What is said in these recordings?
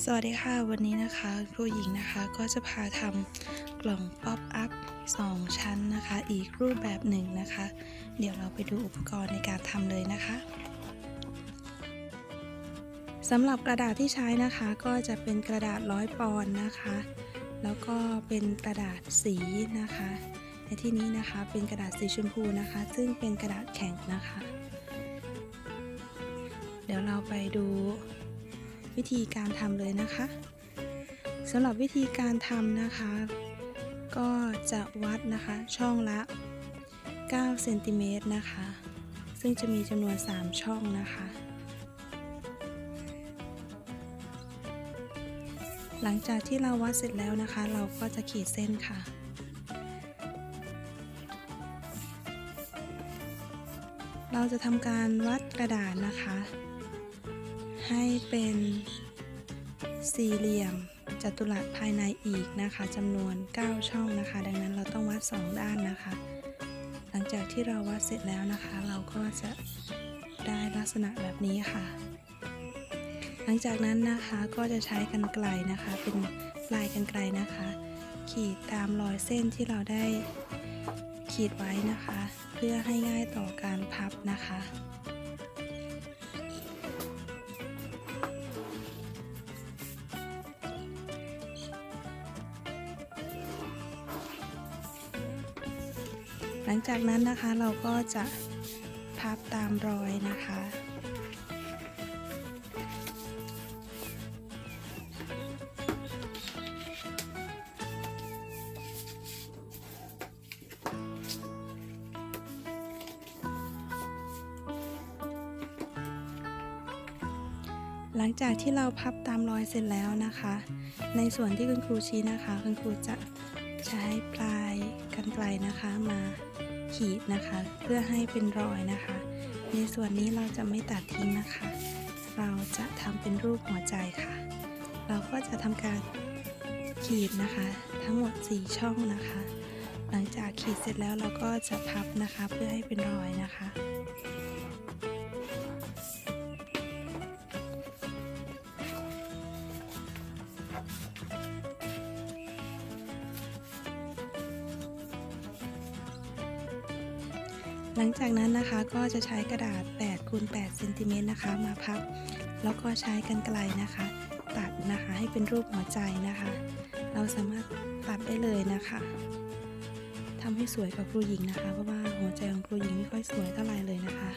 สวัสดีค่ะ วันนี้นะคะครูหญิงนะคะก็จะพาทำกล่องป๊อปอัพ2ชั้นนะคะ อีกรูปแบบหนึ่งนะคะ เดี๋ยวเราไปดูอุปกรณ์ในการทำเลยนะคะสำหรับกระดาษที่ใช้นะคะก็จะเป็นกระดาษร้อยปอนด์นะคะ แล้วก็เป็นกระดาษสีนะคะ ในที่นี้นะคะเป็นกระดาษสีชมพูนะคะ ซึ่งเป็นกระดาษแข็งนะคะ เดี๋ยวเราไปดู วิธีการทำเลยนะคะสำหรับวิธีการทำนะคะ ก็จะวัดนะคะช่องละ9เซนติเมตรนะคะ ซึ่งจะมีจำนวน 3 ช่องนะคะ หลังจากที่เราวัดเสร็จแล้วนะคะ เราก็จะขีดเส้นค่ะเราจะทำการวัดกระดาษนะคะ ให้เป็นสี่เหลี่ยมจัตุรัสภายในอีกนะคะจำนวน 9 ช่องนะคะ ดังนั้นเราต้องวัด 2 ด้านนะคะ หลังจากที่เราวัดเสร็จแล้วนะคะ เราก็จะได้ลักษณะแบบนี้ค่ะ หลังจากนั้นนะคะก็จะใช้กันไกลนะคะ เป็นปลายกันไกลนะคะ ขีดตามรอยเส้นที่เราได้ขีดไว้นะคะ เพื่อให้ง่ายต่อการพับนะคะ ลังจากนั้นนะคะเราก็จะพับตามรอยนะคะ หลังจากที่เราพับตามรอยเสร็จแล้วนะคะ ในส่วนที่คุณครูชี้นะคะ คุณครูจะใช้ปลายกันไกลนะคะมา ขีดนะคะ เพื่อให้เป็นรอยนะคะ ในส่วนนี้เราจะไม่ตัดทิ้งนะคะ เราจะทำเป็นรูปหัวใจค่ะ เราก็จะทำการขีดนะคะ ทั้งหมด 4 ช่องนะคะ หลังจากขีดเสร็จแล้วเราก็จะพับนะคะ เพื่อให้เป็นรอยนะคะ หลังจากนั้นนะคะก็จะใช้กระดาษ8คูณ8เซนติเมตรนะคะ มาพับ แล้วก็ใช้กันไกลนะคะ ตัดนะคะให้เป็นรูปหัวใจนะคะ เราสามารถตัดได้เลยนะคะทำให้สวยกับครูหญิงนะคะ เพราะว่าหัวใจของครูหญิงไม่ค่อยสวยเท่าไหร่เลยนะคะ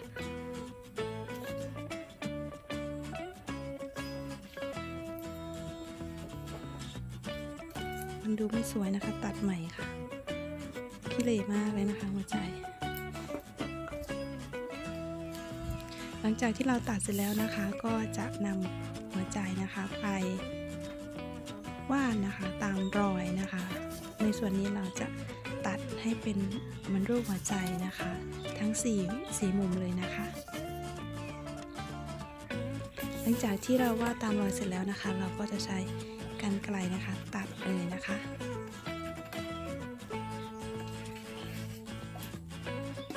มันดูไม่สวยนะคะ ตัดใหม่ค่ะ ขี้เหร่มากเลยนะคะหัวใจ ลังจากที่เราตัดเสร็จแล้วนะคะ ก็จะนำหัวใจนะคะไปวาดนะคะตามรอยนะคะ ในส่วนนี้เราจะตัดให้เป็นมือนรูปหัวใจนะคะ ทั้ง4สีมุมเลยนะคะ หลังจากที่เราวาดตามรอยเสร็จแล้วนะคะ เราก็จะใช้กันไกลนะคะ ตัดเลยนะคะ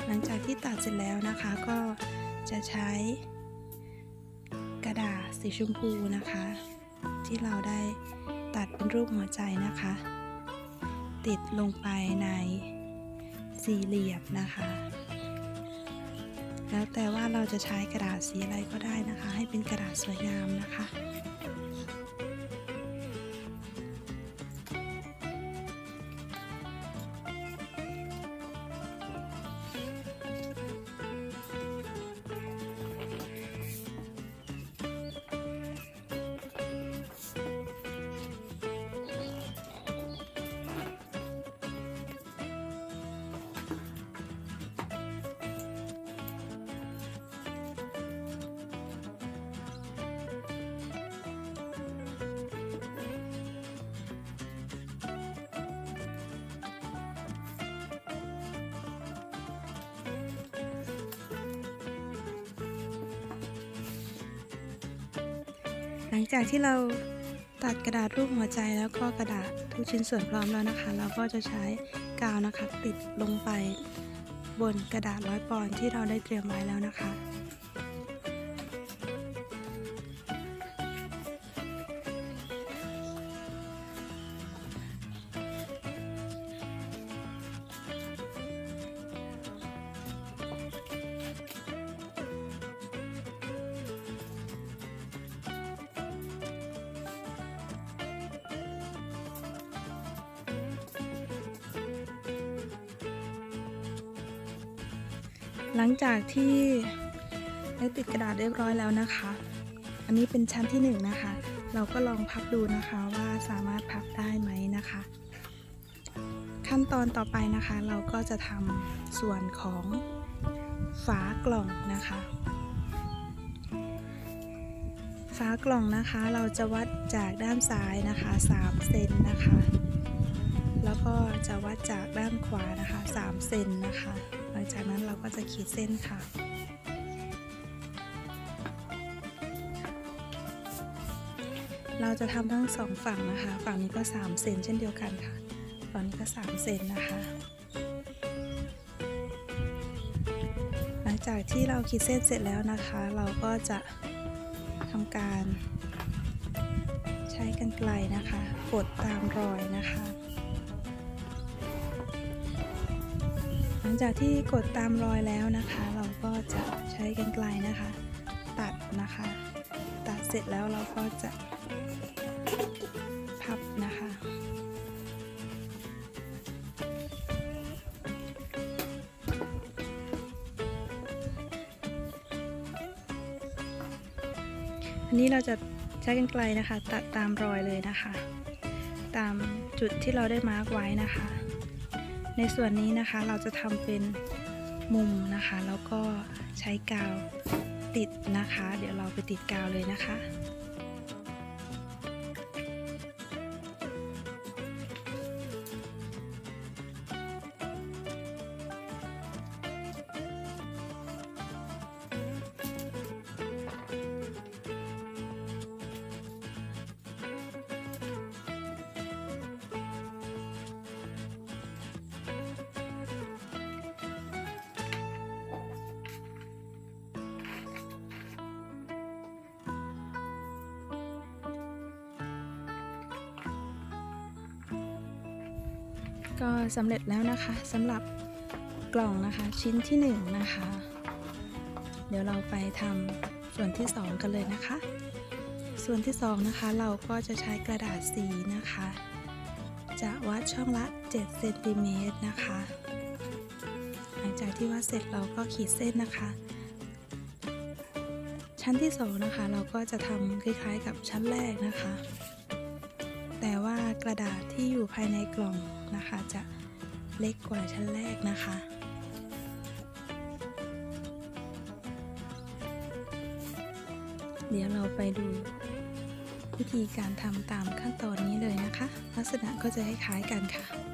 หลังจากที่ตัดเสร็จแล้วนะคะก็ จะใช้ กระดาษสีชมพูนะคะ ที่เราได้ตัดเป็นรูปหัวใจนะคะ ติดลงไปในสี่เหลี่ยมนะคะ แล้วแต่ว่าเราจะใช้กระดาษสีอะไรก็ได้นะคะ ให้เป็นกระดาษสวยงามนะคะ หลังจากที่เราตัดกระดาษรูปหัวใจแล้วก็กระดาษทุกชิ้นส่วนพร้อมแล้วนะคะ เราก็จะใช้กาวนะคะติดลงไปบนกระดาษร้อยปอนที่เราได้เตรียมไว้แล้วนะคะ หลังจากที่ได้ติดกระดาษเรียบร้อยแล้วนะคะ อันนี้เป็นชั้นที่หนึ่งนะคะ เราก็ลองพับดูนะคะว่าสามารถพับได้ไหมนะคะ ขั้นตอนต่อไปนะคะ เราก็จะทำส่วนของฝากล่องนะคะ ฝากล่องนะคะเราจะวัดจากด้านซ้ายนะคะ3เซนนะคะ แล้วก็จะวัดจากด้านขวานะคะ3เซนนะคะ ลังจากนั้นเราก็จะขีดเส้นค่ะเราจะทำทั้งสองฝั่งนะคะ ฝั่งนี้ก็ 3 เซนเช่นเดียวกันค่ะ ฝั่งนี้ก็ 3 เซนนะคะ หลังจากที่เราขีดเส้นเสร็จแล้วนะคะ เราก็จะทำการ ใช้กรรไกรนะคะ กดตามรอยนะคะ ลังจากที่กดตามรอยแล้วนะคะ เราก็จะใช้กรรไกรนะคะ ตัดนะคะ ตัดเสร็จแล้วเราก็จะพับนะคะ อันนี้เราจะใช้กรรไกรนะคะ ตัดตามรอยเลยนะคะ ตามจุดที่เราได้มาร์กไว้นะคะ ในส่วนนี้นะคะเราจะทำเป็นมุมนะคะ แล้วก็ใช้กาวติดนะคะ เดี๋ยวเราไปติดกาวเลยนะคะ ก็สำเร็จแล้วนะคะสำหรับกล่องนะคะชิ้นที่1นงนะคะ เดี๋ยวเราไปทำส่วนที่ 2 กันเลยนะคะ ส่วนที่ 2 นะคะ เราก็จะใช้กระดาษสีนะคะ จะวัดช่องละ7เซนติเมตรนะคะ หลังจากที่วัดเสร็จเราก็ขีดเส้นนะคะ ชั้นที่ 2 นะคะ เราก็จะทำคล้ายๆกับชั้นแรกนะคะ แต่ว่ากระดาษที่อยู่ภายในกล่องนะคะ จะเล็กกว่าชั้นแรกนะคะเดี๋ยวเราไปดูวิธีการทำตามขั้นตอนนี้เลยนะคะ ลักษณะก็จะคล้ายๆกันค่ะ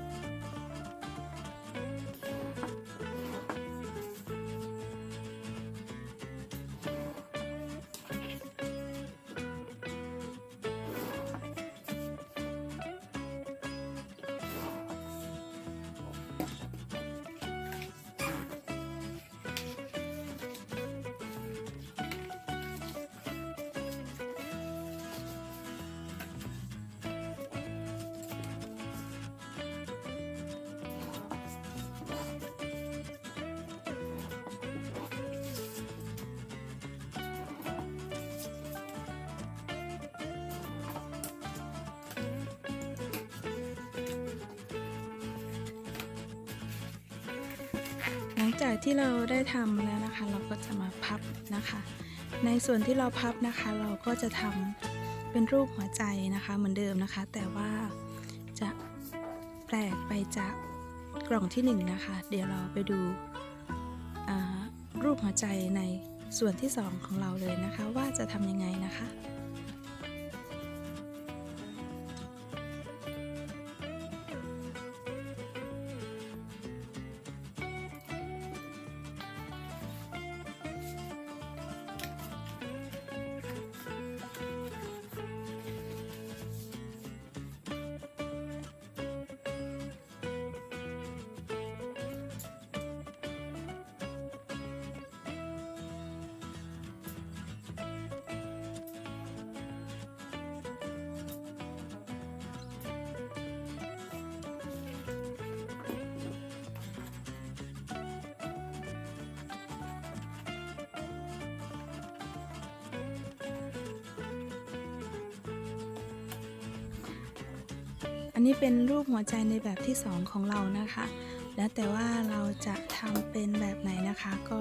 จากที่เราได้ทำแล้วนะคะ เราก็จะมาพับนะคะ ในส่วนที่เราพับนะคะ เราก็จะทำเป็นรูปหัวใจนะคะ เหมือนเดิมนะคะ แต่ว่าจะแปลกไปจากกล่องที่หนึ่งนะคะ เดี๋ยวเราไปดูรูปหัวใจในส่วนที่สองของเราเลยนะคะ ว่าจะทำยังไงนะคะ อันนี้เป็นรูปหัวใจในแบบที่ 2 ของเรานะคะ แล้วแต่ว่าเราจะทำเป็นแบบไหนนะคะ ก็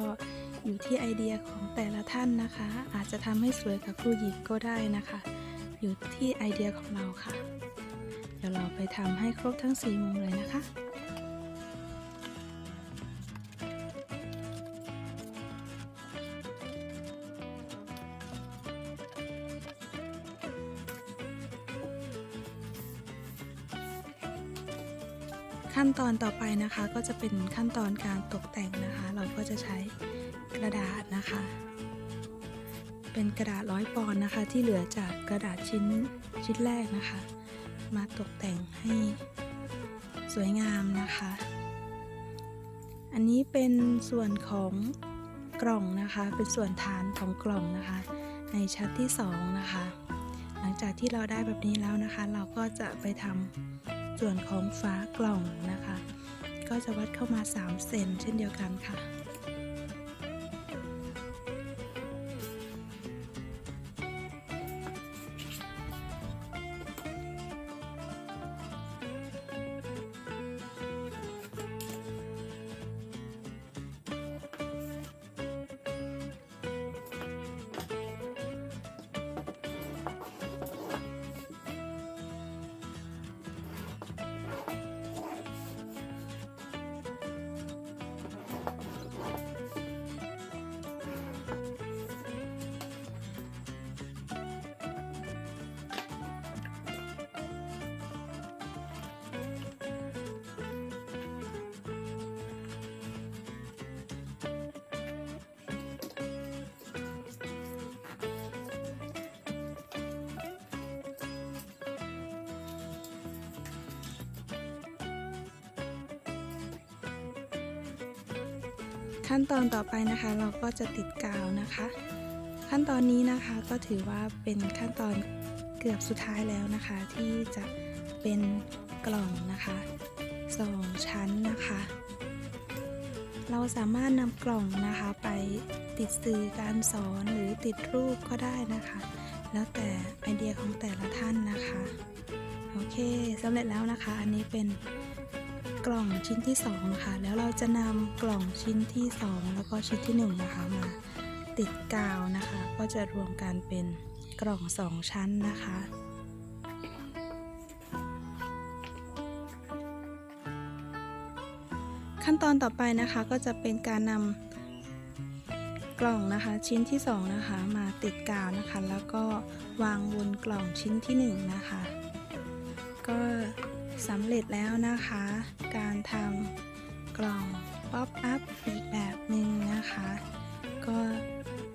อยู่ที่ไอเดียของแต่ละท่านนะคะ อาจจะทำให้สวยกับคู่หญิงก็ได้นะคะ อยู่ที่ไอเดียของเราค่ะ เดี๋ยวเราไปทำให้ครบทั้ง 4 มุมเลยนะคะ ขั้นตอนต่อไปนะคะก็จะเป็นขั้นตอนการตกแต่งนะคะ เราก็จะใช้กระดาษนะคะ เป็นกระดาษร้อยปอนด์นะคะ ที่เหลือจากกระดาษชิ้นชิ้นแรกนะคะ มาตกแต่งให้สวยงามนะคะ อันนี้เป็นส่วนของกล่องนะคะ เป็นส่วนฐานของกล่องนะคะ ในชั้นที่สองนะคะ หลังจากที่เราได้แบบนี้แล้วนะคะ เราก็จะไปทำ ส่วนของฝากล่องนะคะ ก็จะวัดเข้ามา 3 เซนเช่นเดียวกันค่ะ ขั้นตอนต่อไปนะคะเราก็จะติดกาวนะคะ ขั้นตอนนี้นะคะก็ถือว่าเป็นขั้นตอนเกือบสุดท้ายแล้วนะคะ ที่จะเป็นกล่องนะคะสองชั้นนะคะ เราสามารถนำกล่องนะคะไปติดสื่อการสอนหรือติดรูปก็ได้นะคะ แล้วแต่ไอเดียของแต่ละท่านนะคะ โอเคสำเร็จแล้วนะคะ อันนี้เป็น กล่องชิ้นที่2นะคะแล้วเราจะนำกล่องชิ้นที่ 2 แล้วก็ชิ้นที่1นะคะมาติดกาวนะคะ ก็จะรวมกันเป็นกล่อง 2 ชั้นนะคะขั้นตอนต่อไปนะคะก็จะเป็นการนำกล่องนะคะชิ้นที่ 2 นะคะ มาติดกาวนะคะ แล้วก็วางบนกล่องชิ้นที่ 1 นะคะ ก็ สำเร็จแล้วนะคะ การทำกล่องป๊อปอัพอีกแบบหนึ่งนะคะ ก็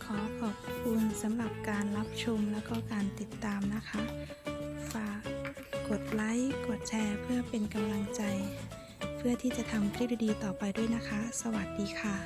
ขอขอบคุณสำหรับการรับชมแล้วก็การติดตามนะคะ ฝากกดไลค์ กดแชร์เพื่อเป็นกำลังใจ เพื่อที่จะทำคลิปดีๆต่อไปด้วยนะคะ สวัสดีค่ะ